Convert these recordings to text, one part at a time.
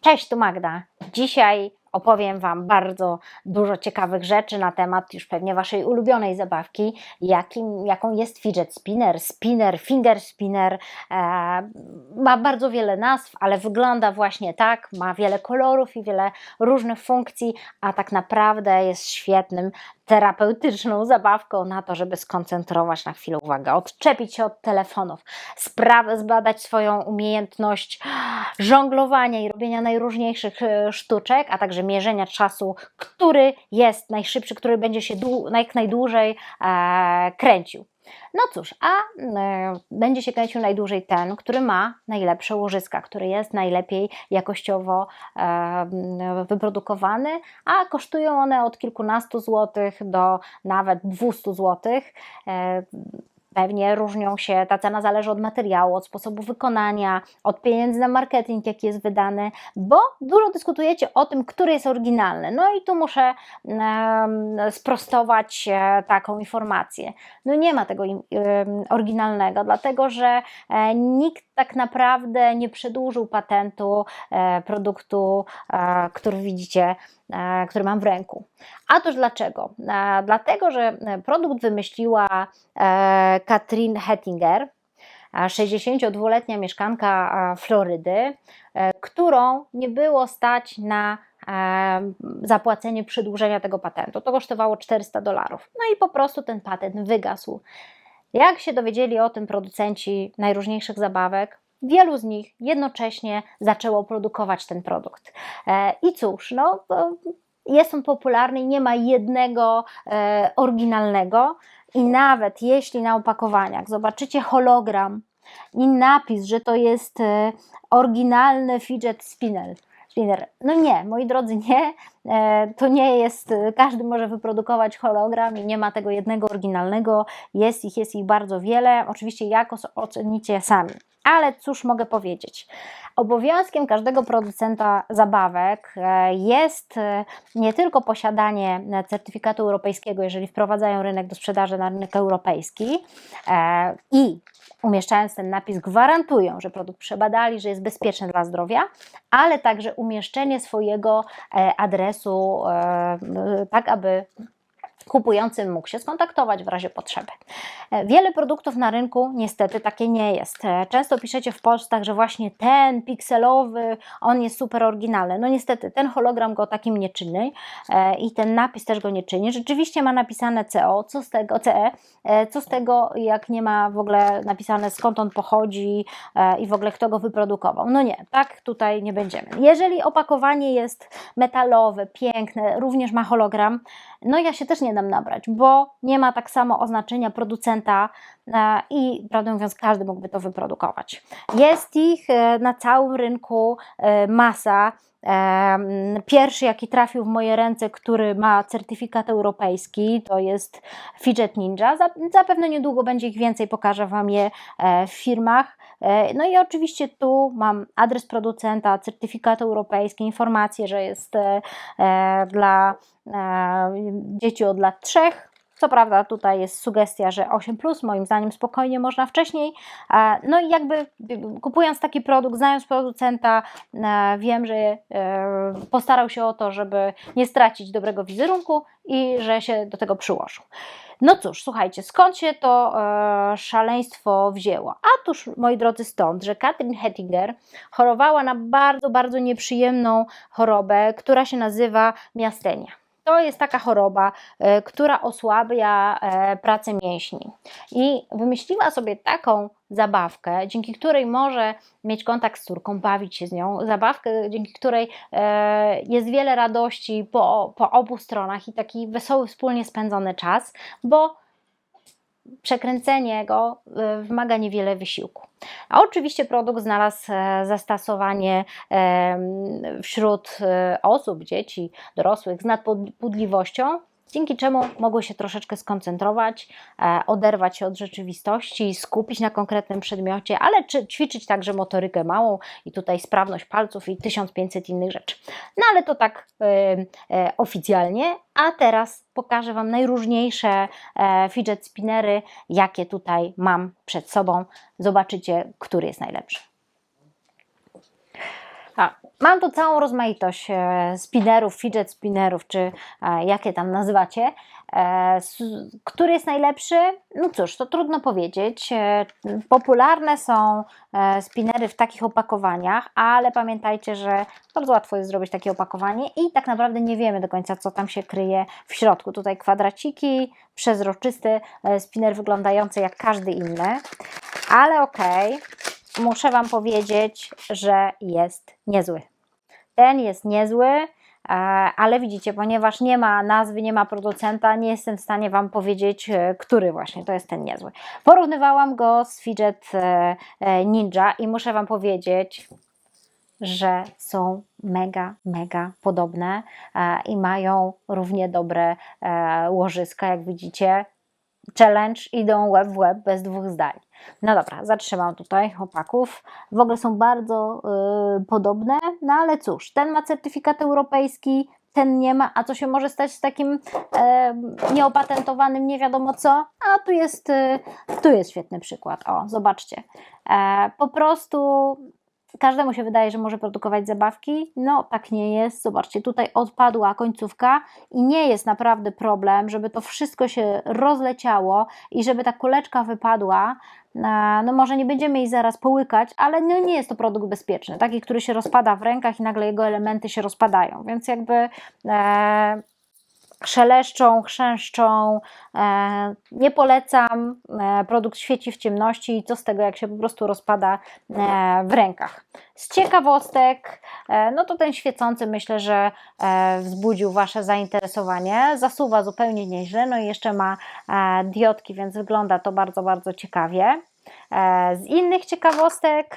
Cześć, tu Magda. Dzisiaj opowiem Wam bardzo dużo ciekawych rzeczy na temat już pewnie Waszej ulubionej zabawki, jakim, jaką jest fidget spinner, spinner, finger spinner. E, ma bardzo wiele nazw, ale wygląda właśnie tak, ma wiele kolorów i wiele różnych funkcji, a tak naprawdę jest świetnym terapeutyczną zabawką na to, żeby skoncentrować na chwilę uwagę, odczepić się od telefonów, spra- zbadać swoją umiejętność żonglowania i robienia najróżniejszych e, sztuczek, a także mierzenia czasu, który jest najszybszy, który będzie się jak najdłużej e, kręcił. No cóż, a e, będzie się kręcił najdłużej ten, który ma najlepsze łożyska, który jest najlepiej jakościowo e, wyprodukowany, a kosztują one od kilkunastu złotych do nawet 200 złotych. E, Pewnie różnią się, ta cena zależy od materiału, od sposobu wykonania, od pieniędzy na marketing, jaki jest wydany, bo dużo dyskutujecie o tym, który jest oryginalny. No i tu muszę em, sprostować e, taką informację. No nie ma tego em, oryginalnego, dlatego że e, nikt tak naprawdę nie przedłużył patentu e, produktu, e, który widzicie, e, który mam w ręku. A toż dlaczego? Dlatego, że produkt wymyśliła Katrin Hettinger, e, 62-letnia mieszkanka Florydy, którą nie było stać na zapłacenie przedłużenia tego patentu. To kosztowało 400 dolarów. No i po prostu ten patent wygasł. Jak się dowiedzieli o tym producenci najróżniejszych zabawek, wielu z nich jednocześnie zaczęło produkować ten produkt. E, I cóż, no, jest on popularny, nie ma jednego e, oryginalnego i nawet jeśli na opakowaniach zobaczycie hologram i napis, że to jest e, oryginalny fidget spinner, No nie, moi drodzy, nie. E, To nie jest, e, każdy może wyprodukować hologram i nie ma tego jednego oryginalnego. Jest ich, jest ich bardzo wiele. Oczywiście jak ocenicie sami. Ale cóż mogę powiedzieć? Obowiązkiem każdego producenta zabawek e, jest nie tylko posiadanie certyfikatu europejskiego, jeżeli wprowadzają rynek do sprzedaży na rynek europejski i umieszczając ten napis gwarantują, że produkt przebadali, że jest bezpieczny dla zdrowia, ale także umieszczenie swojego e, adresu e, tak, aby kupujący mógł się skontaktować w razie potrzeby. E, Wiele produktów na rynku niestety takie nie jest. E, Często piszecie w postach, że właśnie ten pikselowy, on jest super oryginalny. No niestety, ten hologram go takim nie czyni e, i ten napis też go nie czyni. Rzeczywiście ma napisane CO, co z tego, CE, co z tego, jak nie ma w ogóle napisane skąd on pochodzi i w ogóle kto go wyprodukował. No nie, tak tutaj nie będziemy. Jeżeli opakowanie jest metalowe, piękne, również ma hologram, no ja się też nie nabrać, bo nie ma tak samo oznaczenia producenta e, i prawdę mówiąc każdy mógłby to wyprodukować. Jest ich e, na całym rynku e, masa. Pierwszy, jaki trafił w moje ręce, który ma certyfikat europejski, to jest Fidget Ninja. Za- Zapewne niedługo będzie ich więcej, pokażę Wam je w firmach. E, No i oczywiście tu mam adres producenta, certyfikat europejski, informacje, że jest e, e, dla dzieci od lat 3. Co prawda tutaj jest sugestia, że 8, moim zdaniem spokojnie można wcześniej. No i jakby kupując taki produkt, znając producenta, wiem, że postarał się o to, żeby nie stracić dobrego wizerunku i że się do tego przyłożył. No cóż, słuchajcie, skąd się to e, szaleństwo wzięło? Otóż, moi drodzy, stąd, że Katrin Hettinger chorowała na bardzo, bardzo nieprzyjemną chorobę, która się nazywa miastenia. To jest taka choroba, e, która osłabia e, pracę mięśni. I wymyśliła sobie taką zabawkę, dzięki której może mieć kontakt z córką, bawić się z nią. Zabawkę, dzięki której e, jest wiele radości po, po obu stronach i taki wesoły, wspólnie spędzony czas, bo przekręcenie go e, wymaga niewiele wysiłku. A oczywiście produkt znalazł e, zastosowanie em, wśród e, osób, dzieci, dorosłych z nadpudliwością, dzięki czemu mogły się troszeczkę skoncentrować, e, oderwać się od rzeczywistości, skupić na konkretnym przedmiocie, ale czy, ćwiczyć także motorykę małą i tutaj sprawność palców i 1500 innych rzeczy. No ale to tak e, e, oficjalnie, a teraz pokażę Wam najróżniejsze e, fidget spinnery, jakie tutaj mam przed sobą. Zobaczycie, który jest najlepszy. A, mam tu całą rozmaitość e, spinnerów, fidget spinnerów, czy e, jakie tam nazywacie. E, który jest najlepszy? No cóż, to trudno powiedzieć. Popularne są spinnery w takich opakowaniach, ale pamiętajcie, że bardzo łatwo jest zrobić takie opakowanie i tak naprawdę nie wiemy do końca, co tam się kryje w środku. Tutaj kwadraciki, przezroczysty spinner wyglądający jak każdy inny, ale okej muszę Wam powiedzieć, że jest niezły. Ten jest niezły, e, ale widzicie, ponieważ nie ma nazwy, nie ma producenta, nie jestem w stanie Wam powiedzieć, e, który właśnie to jest ten niezły. Porównywałam go z Fidget e, Ninja i muszę Wam powiedzieć, że są mega, mega podobne i mają równie dobre łożyska, jak widzicie. Challenge idą web w web bez dwóch zdań. No dobra, zatrzymam tutaj chłopaków. W ogóle są bardzo y, podobne, no ale cóż, ten ma certyfikat europejski, ten nie ma, a co się może stać z takim e, nieopatentowanym, nie wiadomo co? A tu jest, y, tu jest świetny przykład. O, zobaczcie. E, po prostu każdemu się wydaje, że może produkować zabawki. No, tak nie jest. Zobaczcie, tutaj odpadła końcówka i nie jest naprawdę problem, żeby to wszystko się rozleciało i żeby ta kuleczka wypadła. No, może nie będziemy jej zaraz połykać, ale no nie jest to produkt bezpieczny. Taki, który się rozpada w rękach i nagle jego elementy się rozpadają. Więc jakby. E, szeleszczą, chrzęszczą. E, nie polecam. E, produkt świeci w ciemności i co z tego, jak się po prostu rozpada e, w rękach. Z ciekawostek, no to ten świecący myślę, że wzbudził Wasze zainteresowanie. Zasuwa zupełnie nieźle, no i jeszcze ma diodki, więc wygląda to bardzo, bardzo ciekawie. Z innych ciekawostek,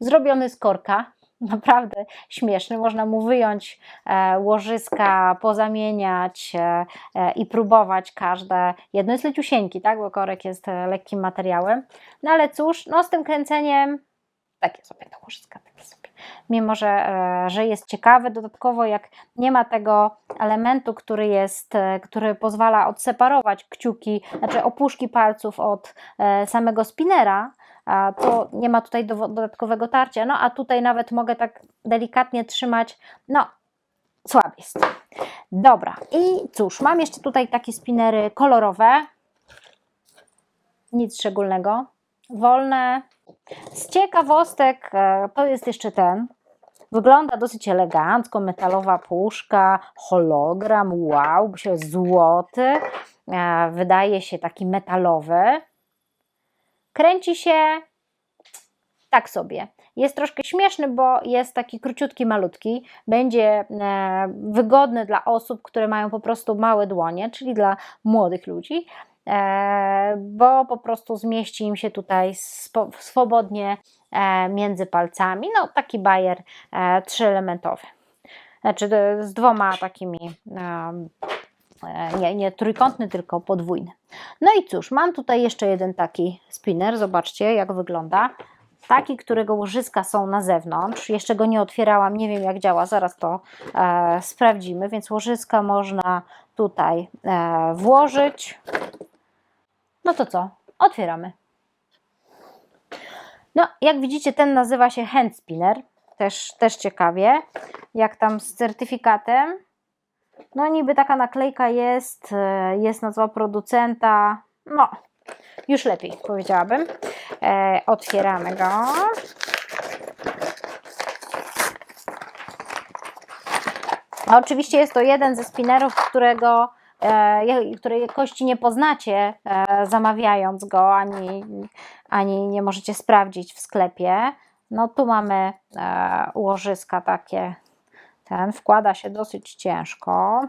zrobiony z korka. Naprawdę śmieszny. Można mu wyjąć e, łożyska, pozamieniać e, e, i próbować każde. Jedno jest leciusieńki, tak? Bo korek jest lekkim materiałem. No ale cóż, no z tym kręceniem takie sobie te łożyska, takie sobie. Mimo, że, że jest ciekawy, dodatkowo jak nie ma tego elementu, który jest, który pozwala odseparować kciuki, znaczy opuszki palców od samego spinera, to nie ma tutaj dodatkowego tarcia. No a tutaj nawet mogę tak delikatnie trzymać. No, słaby jest. Dobra, i cóż, mam jeszcze tutaj takie spinery kolorowe. Nic szczególnego. Wolne. Z ciekawostek e, to jest jeszcze ten. Wygląda dosyć elegancko, metalowa puszka, hologram, wow, się złoty, e, wydaje się taki metalowy. Kręci się tak sobie. Jest troszkę śmieszny, bo jest taki króciutki, malutki. Będzie e, wygodny dla osób, które mają po prostu małe dłonie, czyli dla młodych ludzi, e, bo po prostu zmieści im się tutaj swobodnie e, między palcami. No, taki bajer trzyelementowy. Znaczy z dwoma takimi, nie, nie trójkątny, tylko podwójny. No i cóż, mam tutaj jeszcze jeden taki spinner. Zobaczcie, jak wygląda. Taki, którego łożyska są na zewnątrz. Jeszcze go nie otwierałam, nie wiem jak działa, zaraz to e, sprawdzimy. Więc łożyska można tutaj e, włożyć. No to co? Otwieramy. No, jak widzicie, ten nazywa się hand spinner. Też, też ciekawie. Jak tam z certyfikatem. No, niby taka naklejka jest, e, jest nazwa producenta. No, już lepiej powiedziałabym. E, otwieramy go. A oczywiście jest to jeden ze spinnerów, którego e, której jakości nie poznacie e, zamawiając go, ani, ani nie możecie sprawdzić w sklepie. No tu mamy e, łożyska takie, ten wkłada się dosyć ciężko.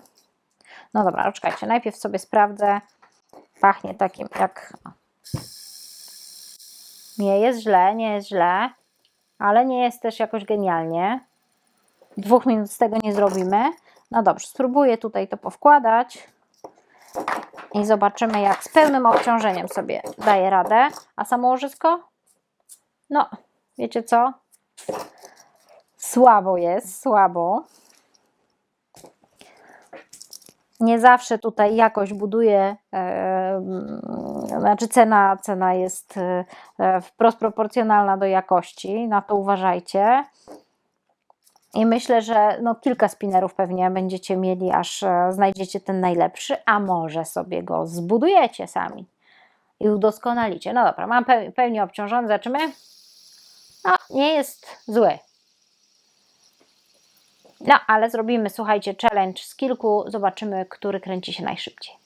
No dobra, czekajcie, najpierw sobie sprawdzę. Pachnie takim jak. Nie jest źle, nie jest źle, ale nie jest też jakoś genialnie. Dwóch minut z tego nie zrobimy. No dobrze, spróbuję tutaj to powkładać i zobaczymy, jak z pełnym obciążeniem sobie daje radę. A samo łożysko? No, wiecie co? słabo jest, słabo. Nie zawsze tutaj jakość buduje, e, znaczy cena, cena jest e, wprost proporcjonalna do jakości, na to uważajcie. I myślę, że no kilka spinnerów pewnie będziecie mieli, aż e, znajdziecie ten najlepszy, a może sobie go zbudujecie sami i udoskonalicie. No dobra, mam pełni obciążony, zobaczymy. No, nie jest zły. No ale zrobimy, słuchajcie, challenge z kilku, zobaczymy, który kręci się najszybciej.